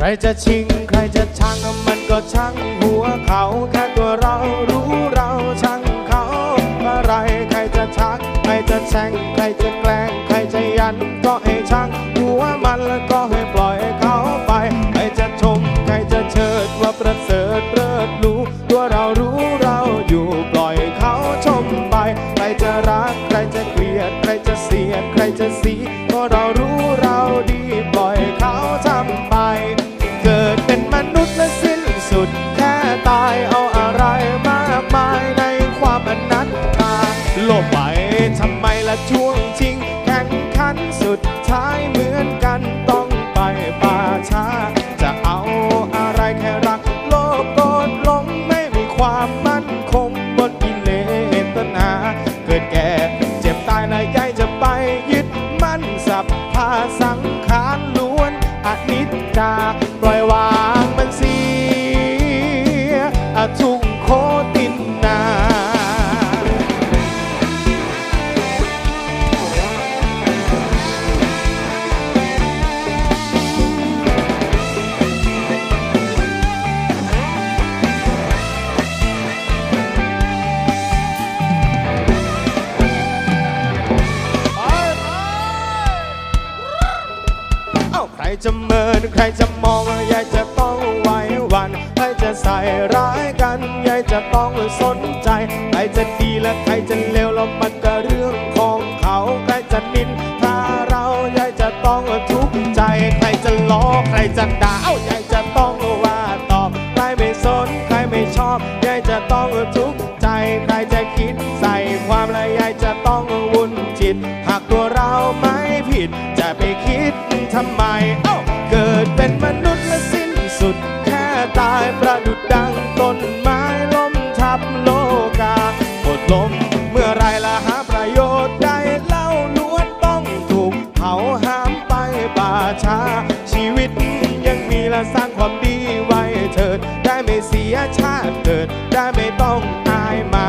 ใครจะชิงใครจะชังมันก็ช่างหัวเขาแค่ตัวเรารู้เราช่างเขาอะไรใครจะชัก ใครจะแช่งใครจะแกล้งใครจะยันก็ให้ช่างหัวมันแล้วก็ให้ปล่อยเขาไป ใครจะชมใครจะเชิดว่าประเสริฐเลิศรู้ตัวเรารู้เราอยู่ปล่อยเขาชมไปใครจะรัก โลกไปทำไมละช่วงชิง แข่งขันสุดท้ายเหมือนกันต้องไปป่าช้า จะเอาอะไรแค่รักโลกโกรธหลงไม่มีความมั่นคงบนกิเลสตัณหาเกิดแก่เจ็บตายและยายจะไปยึดมั่นสับพาสังขารล้วนอนิจจาปล่อยวางมันเสียอะทุก ใครจะเมินใครจะมองยายจะต้องไหวหวันใครจะใส่ร้ายกันยายจะต้องสนใจใครจะดีและใครจะเลวแล้วมันก็เรื่องของเขาใครจะนินถ้าเรายายจะต้องทุกข์ใจ ใครจะล้อใครจะด่าเอ้ายายจะต้องว่าตอบใครไม่สนใครไม่ชอบยายจะต้องทุกข์ใจใครจะคิดใส่ความและยายจะต้องวุ่นจิตหากตัวเราไม่ผิดจะไปคิดทำไม ต้นไม้ล้มทับโลกาหมดลมเมื่อไรละหาประโยชน์ใดเล่าล้วนต้องถูกเผาห้ามไปป่าช้า ชีวิตยังมีและสร้างความดีไว้เถิด ได้ไม่เสียชาติเกิด ได้ไม่ต้องอายมา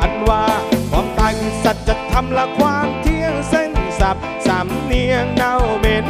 อันว่าความตายคือสัจธรรมและความเที่ยงเส้นสับสามเนียงเน่าเหม็น